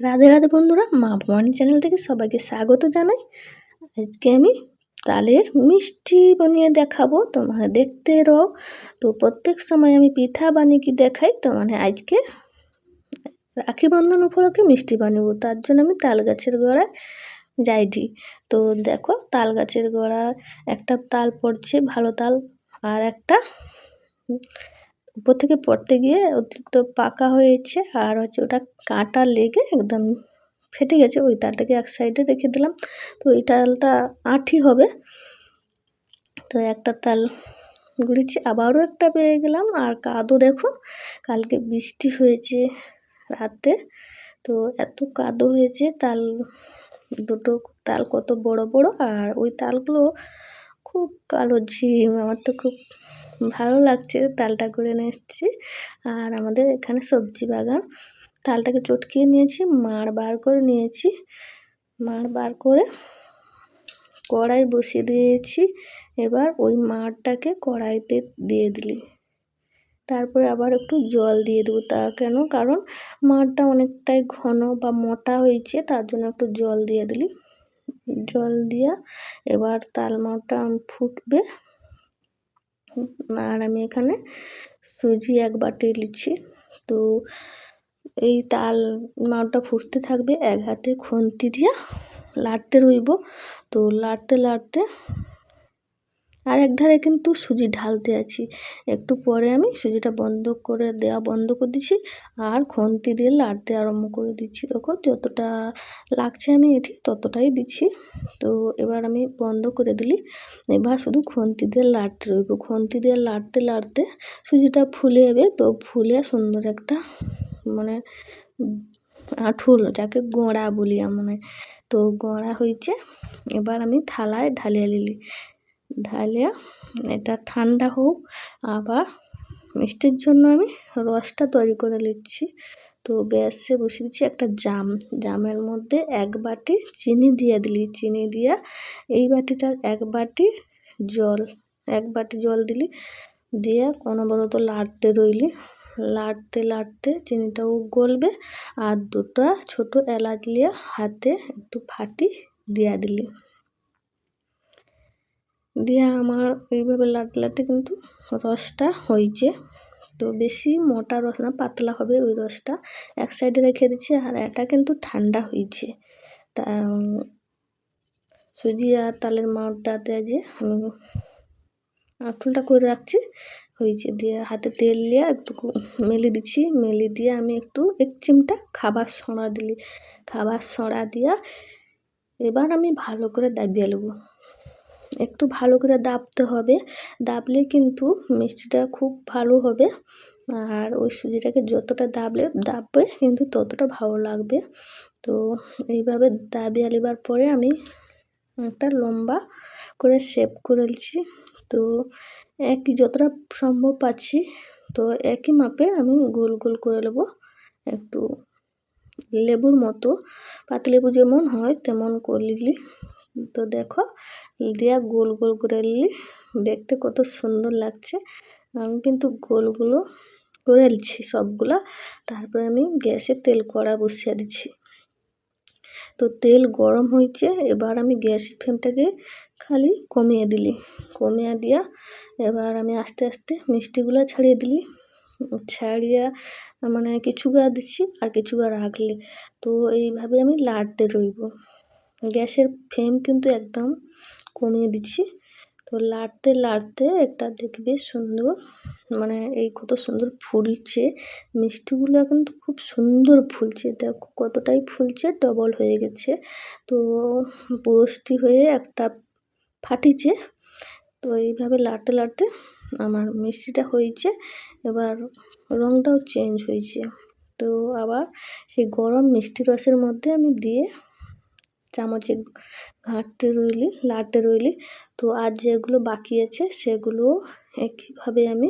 রাধে রাধে বন্ধুরা, মা ভবানী চ্যানেল থেকে সবাইকে স্বাগত জানাই। আজকে আমি তালের মিষ্টি বানিয়ে দেখাবো তো মানে দেখতে রো তো প্রত্যেক সময় আমি পিঠা বানিয়ে কি দেখাই, তো মানে আজকে রাখি বন্ধন উপলক্ষে মিষ্টি বানাবো, তার জন্য আমি তাল গাছের গোড়ায় যাইটি। তো দেখো, তাল গাছের গোড়া একটা তাল পড়ছে, ভালো তাল, আর একটা উপর থেকে পড়তে গিয়ে অতিরিক্ত পাকা হয়েছে আর হচ্ছে ওটা কাঁটা লেগে একদম ফেটে গেছে। ওই তালটাকে এক সাইডে রেখে দিলাম। তো ওই তালটা আঠি হবে। তো একটা তাল গুড়িছি আবারও একটা পেয়ে গেলাম। আর কাদো দেখো, কালকে বৃষ্টি হয়েছে রাতে। তো এত কাদো হয়েছে, তাল দুটো তাল কত বড় বড়। আর ওই তালগুলো খুব কালো ঝিম, আমার তো খুব ভালো লাগছে, তালটা করে নিয়ে এসেছি। আর আমাদের এখানে সবজি বাগান। তালটাকে চটকিয়ে নিয়েছি, মাড় বার করে নিয়েছি। মাড় বার করে কড়াই বসিয়ে দিয়েছি। এবার ওই মাড়টাকে কড়াইতে দিয়ে দিলি। তারপরে আবার একটু জল দিয়ে দেবো তা কেন? কারণ মাড়টা অনেকটাই ঘন বা মোটা হয়েছে, তার জন্য একটু জল দিয়ে দিলি। জল দিয়া এবার তাল মাড়টা ফুটবে। আর আমি এখানে সুজি এক বাটি নিচ্ছি তো এই তাল মাওটা ফুটতে থাকবে এক হাতে খুন্তি দিয়ে। লাড়তে রইব। তো লাড়তে লাড়তে আর এক ধারে কিন্তু সুজি ঢালতে আছি। একটু পরে আমি সুজিটা বন্ধ করে দেওয়া বন্ধ করে দিচ্ছি আর খন্তি দিয়ে লাড়তে আরম্ভ করে দিচ্ছি। তখন যতটা লাগছে আমি এটি ততটাই দিচ্ছি। তো এবার আমি বন্ধ করে দিলি। এবার শুধু খন্তি দিয়ে লাড়তে রইব। খন্তি দিয়ে লাড়তে লাড়তে সুজিটা ফুলে যাবে। তো ফুলে সুন্দর একটা মানে আঁঠুল যাকে গোড়া বলি মানে তো গোড়া হয়েছে। এবার আমি থালায় ঢালিয়ে নিলি। ঢালিয়া, এটা ঠান্ডা হোক। আবার মিষ্টির জন্য আমি রসটা তৈরি করে নিচ্ছি। তো গ্যাসে বসিয়ে দিচ্ছি একটা জাম। জামের মধ্যে এক বাটি চিনি দিয়ে দিলি। চিনি দিয়া এই বাটিটার এক বাটি জল, এক বাটি জল দিলি। দিয়ে অনবরত লাড়তে রইলি। লাড়তে লাড়তে চিনিটাও গলবে আর দুটো ছোট এলাচ লিয়ে হাতে একটু ফাটি দিয়া দিলি। দিয়ে আমার এইভাবে লাড়তে লাড়তে কিন্তু রসটা হয়েছে। তো বেশি মোটা রস না, পাতলা হবে ওই রসটা। এক সাইডে রেখে দিচ্ছি আর এটা কিন্তু ঠান্ডা হয়েছে। তা, সুজি আর তালের মাওটাতে যে আমি আঁটুলটা করে রাখছি, হয়েছে দিয়ে হাতে তেল দিয়ে একটু মেলে দিচ্ছি। মেলে দিয়ে আমি একটু এক চিমটা খাবার সরা দিলি। খাবার সরা দিয়া এবার আমি ভালো করে দাবিয়ে নেব। একটু ভালো করে দাবতে হবে। দাবলে কিন্তু মিষ্টিটা খুব ভালো হবে। আর ওই সুজিটাকে যতটা দাবলে দাববে কিন্তু ততটা ভালো লাগবে। তো এইভাবে দাবিয়ে নেবার পরে আমি একটা লম্বা করে শেপ করেছি তো একই যতটা সম্ভব পাচ্ছি, তো একই মাপে আমি গোল গোল করে নেব। একটু লেবুর মতো, পাতলেবু যেমন হয় তেমন করলি তো দেখো দিয়া গোল গোল করে নিলি দেখতে কত সুন্দর লাগছে। আমি কিন্তু গোলগুলো করে নিচ্ছি সবগুলা। তারপরে আমি গ্যাসে তেল কড়া বসিয়ে দিচ্ছি। তো তেল গরম হয়েছে, এবার আমি গ্যাসের ফ্লেমটাকে খালি কমিয়ে দিলি। কমিয়ে দিয়া এবার আমি আস্তে আস্তে মিষ্টিগুলো ছাড়িয়ে দিলি। ছাড়িয়া মানে কিছু গা দিচ্ছি আর কিছু গা রাখলে। তো এইভাবে আমি লাড়তে রইব। গ্যাসের ফ্লেম কিন্তু একদম কমিয়ে দিচ্ছি। তো লাড়তে লাড়তে একটা দেখবে সুন্দর মানে এই কত সুন্দর ফুলছে। মিষ্টিগুলো কিন্তু খুব সুন্দর ফুলছে। দেখো কতটাই ফুলছে, ডবল হয়ে গেছে। তো পুরষ্টি হয়ে একটা ফাটিছে। তো এইভাবে লাড়তে লাড়তে আমার মিষ্টিটা হয়েছে। এবার রঙটাও চেঞ্জ হয়েছে। তো আবার সেই গরম মিষ্টি রসের মধ্যে আমি দিয়ে চামচে ঘাঁটতে রইলি লাড়তে রইলি। তো আর যেগুলো বাকি আছে, সেগুলো একইভাবে আমি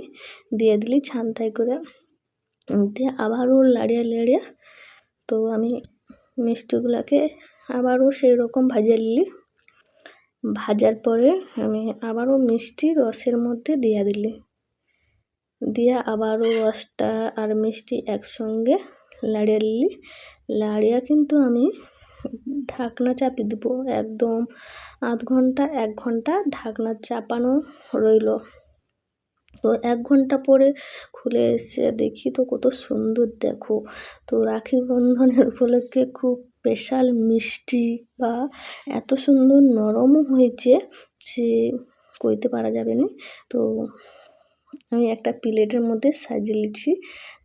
দিয়ে দিলি ছানটাই করে। দিয়ে আবারও লাড়িয়ে লাড়িয়ে তো আমি মিষ্টিগুলোকে আবারও সেই রকম ভাজিয়ে নিলি। ভাজার পরে আমি আবারও মিষ্টি রসের মধ্যে দিয়ে দিলি। দিয়ে আবারও রসটা আর মিষ্টি একসঙ্গে লাড়িয়ে নিলি। লাড়িয়া কিন্তু আমি ঢাকনা চাপি দেব। একদম আধ ঘণ্টা, এক ঘণ্টা ঢাকনা চাপানো রইল। তো এক ঘণ্টা পরে খুলে এসে দেখি তো কত সুন্দর দেখো। তো রাখি বন্ধনের উপলক্ষে খুব স্পেশাল মিষ্টি বা এত সুন্দর নরমও হয়েছে সে কইতে পারা যাবে না। তো আমি একটা প্লেটের মধ্যে সাজিয়ে নিচ্ছি।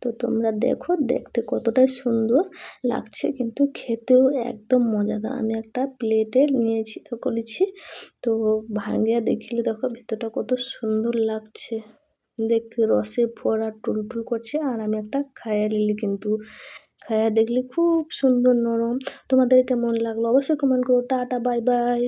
তো তোমরা দেখো, দেখতে কতটাই সুন্দর লাগছে, কিন্তু খেতেও একদম মজাদার। আমি একটা প্লেটে নিয়েছি, তো করেছি। তো ভাঙিয়া দেখিলে দেখো ভেতরটা কত সুন্দর লাগছে। দেখতে রসে ভরা টুলটুল করছে, আর আমি একটা খায়া নিলি কিন্তু। খায়া দেখলে খুব সুন্দর নরম। তোমাদের কেমন লাগল? অবশ্যই কমেন্ট করো। Tata bye bye